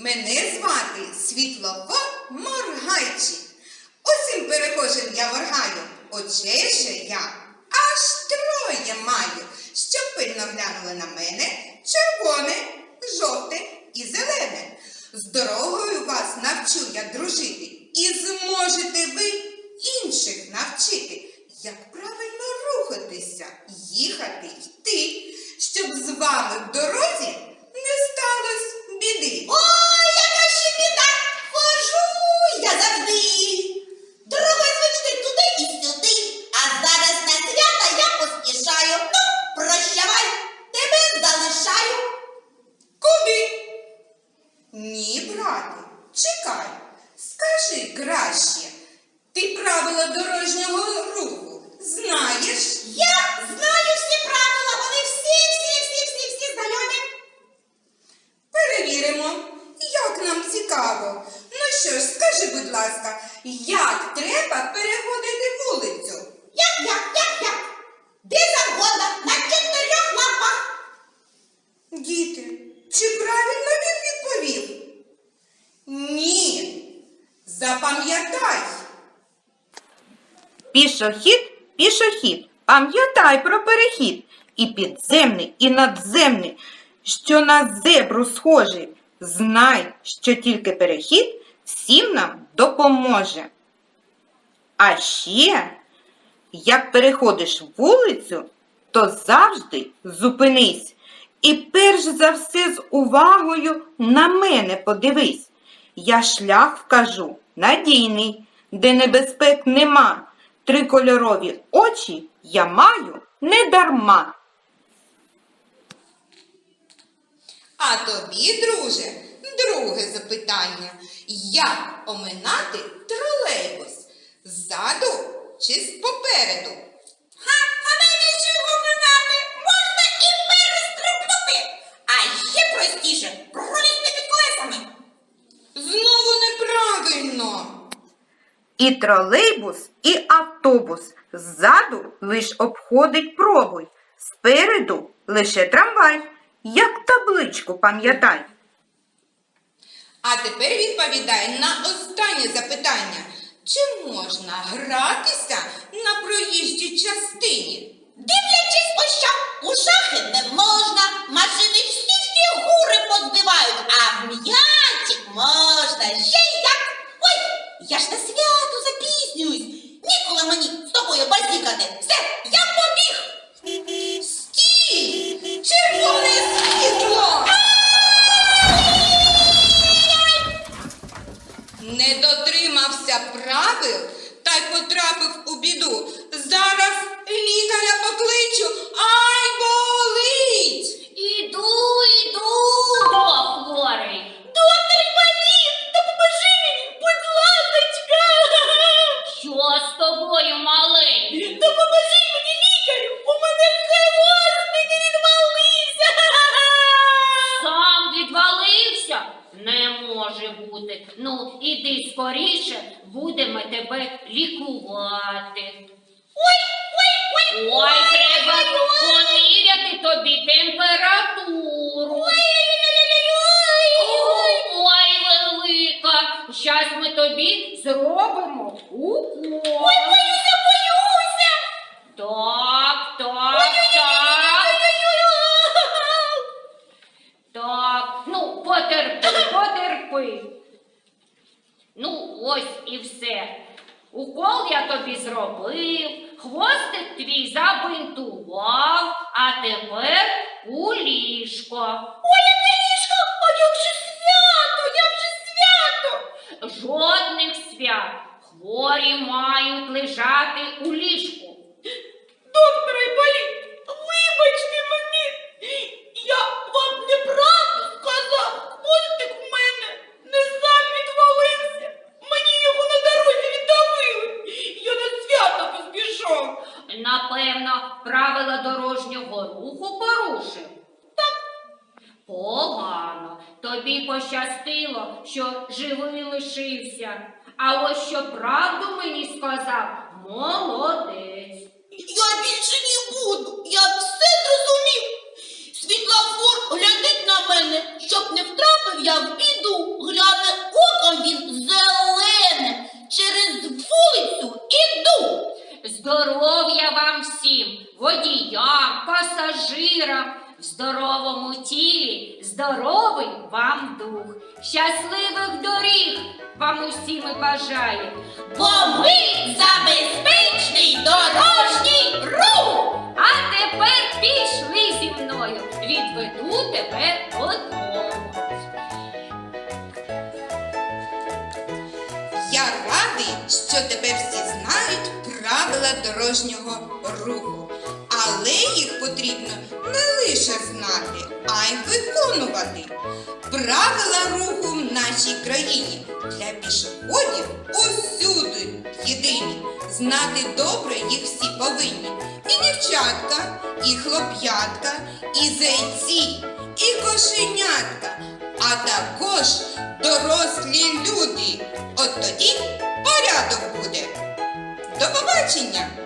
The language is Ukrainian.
Мене звати Світлово Моргайчик. Усім перехожим я моргаю. Очей же я аж троє маю, що пильно глянули на мене червоне, жовте і зелене. З дорогою вас навчу я дружити. І зможете ви інших навчити, як правильно рухатися, їхати, йти, щоб з вами дорогу. Ласка, як треба переходити вулицю? Як, як, як, як? Де завгодно, на чотирьох лапах. Діти, чи правильно він відповів? Ні. Запам'ятай. Пішохід, пішохід, пам'ятай про перехід. І підземний, і надземний, що на зебру схожий. Знай, що тільки перехід всім нам допоможе. А ще, як переходиш вулицю, то завжди зупинись. І перш за все з увагою на мене подивись. Я шлях вкажу надійний, де небезпек нема. Трикольорові очі я маю не дарма. А тобі, друже, друге запитання. Як оминати тролейбус? Ззаду чи попереду? Ха, а навіщо його минати? Можна і перестрибнути. А ще простіше пролізти під колесами. Знову неправильно. І тролейбус, і автобус ззаду лиш обходить пробуй, спереду лише трамвай, як табличку пам'ятай. А тепер відповідай на останнє запитання. Чи можна гратися на проїжджій частині? Дивлячись ось що, у шахи не можна, машини всі фігури позбивають, а в м'ячик можна. Ще й як. Ой, я ж на свято запізнююсь. Ніколи мені з тобою базікати. Все, дотримався правил та й потрапив у біду. Зараз лікаря покличу. Ай болить! Може бути. Ну, іди скоріше, будемо тебе лікувати. Ой, ой, ой, Ой, треба поміряти тобі температуру. ой, ой, Ой, велика. Щас ми тобі зробимо укол. боюся, боюся. Так, так, так. Так, ну, потерпи, потерпи. Ну, ось і все. Укол я тобі зробив, хвостик твій забинтував, а тепер у ліжко. Ой, яке ліжко, а як же свято, як же свято. Жодних свят. Хворі мають лежати у ліжку. поруху порушив. Так? Погано. Тобі пощастило, що живий лишився. А ось що правду мені сказав молодець. Я більше не буду. Я все зрозумів. Світлофор глядить на мене, щоб не втрапив я в біду. Гляне оком він зелене. Через вулицю іду. Здоров'я вам водіям, пасажирам. В здоровому тілі здоровий вам дух. Щасливих доріг вам усім і бажаю. Бо ми за безпечний дорожній рух! А тепер пішли зі мною. Відведу тебе додому. Я радий, що тебе всі знають правила дорожнього руху. Але їх потрібно не лише знати, а й виконувати. Правила руху в нашій країні для пішоходів усюди єдині. Знати добре їх всі повинні. І дівчатка, і хлоп'ятка, і зайці, і кошенятка, а також дорослі люди. От тоді порядок буде. До побачення!